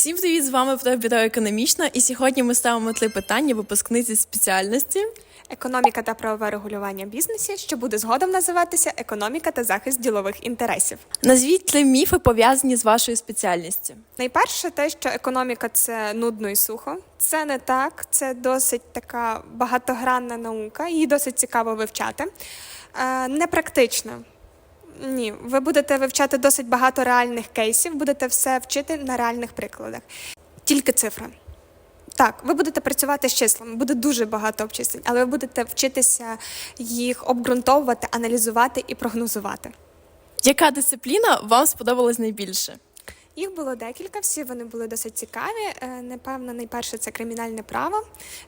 Всім привіт, з вами Бюро економічна, і сьогодні ми ставимо три питання випускниці спеціальності. Економіка та правове регулювання бізнесу, що буде згодом називатися економіка та захист ділових інтересів. Назвіть три міфи пов'язані з вашою спеціальністю. Найперше, те, що економіка це нудно і сухо. Це не так, це досить така багатогранна наука, її досить цікаво вивчати. Е, непрактично. Ні, ви будете вивчати досить багато реальних кейсів, будете все вчити на реальних прикладах. Тільки цифри. Так, ви будете працювати з числами, буде дуже багато обчислень, але ви будете вчитися їх обґрунтовувати, аналізувати і прогнозувати. Яка дисципліна вам сподобалась найбільше? Їх було декілька, всі вони були досить цікаві. Е, Напевно, найперше це кримінальне право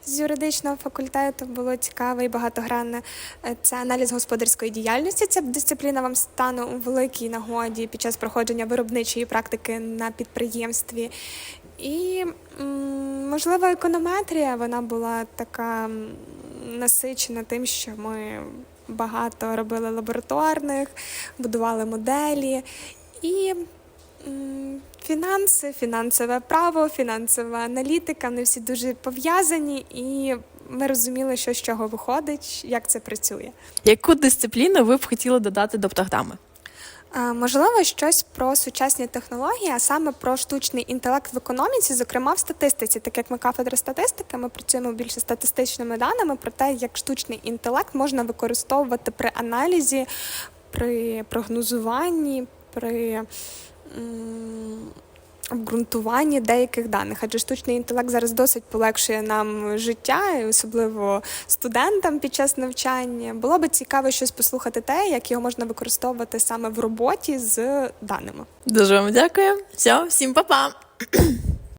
з юридичного факультету було цікаве і багатогранне. Е, Це аналіз господарської діяльності. Ця дисципліна вам стане у великій нагоді під час проходження виробничої практики на підприємстві. І, можливо, економетрія вона була така насичена тим, що ми багато робили лабораторних, будували моделі. І фінанси, фінансове право, фінансова аналітика, вони всі дуже пов'язані, і ми розуміли, що з чого виходить, як це працює. Яку дисципліну ви б хотіли додати до програми? А, Можливо, щось про сучасні технології, а саме про штучний інтелект в економіці, зокрема в статистиці, так як ми кафедра статистики, ми працюємо більше статистичними даними про те, як штучний інтелект можна використовувати при аналізі, при прогнозуванні, при обґрунтуванні деяких даних. Адже штучний інтелект зараз досить полегшує нам життя, і особливо студентам під час навчання. Було би цікаво щось послухати те, як його можна використовувати саме в роботі з даними. Дуже вам дякую. Все, всім па-па!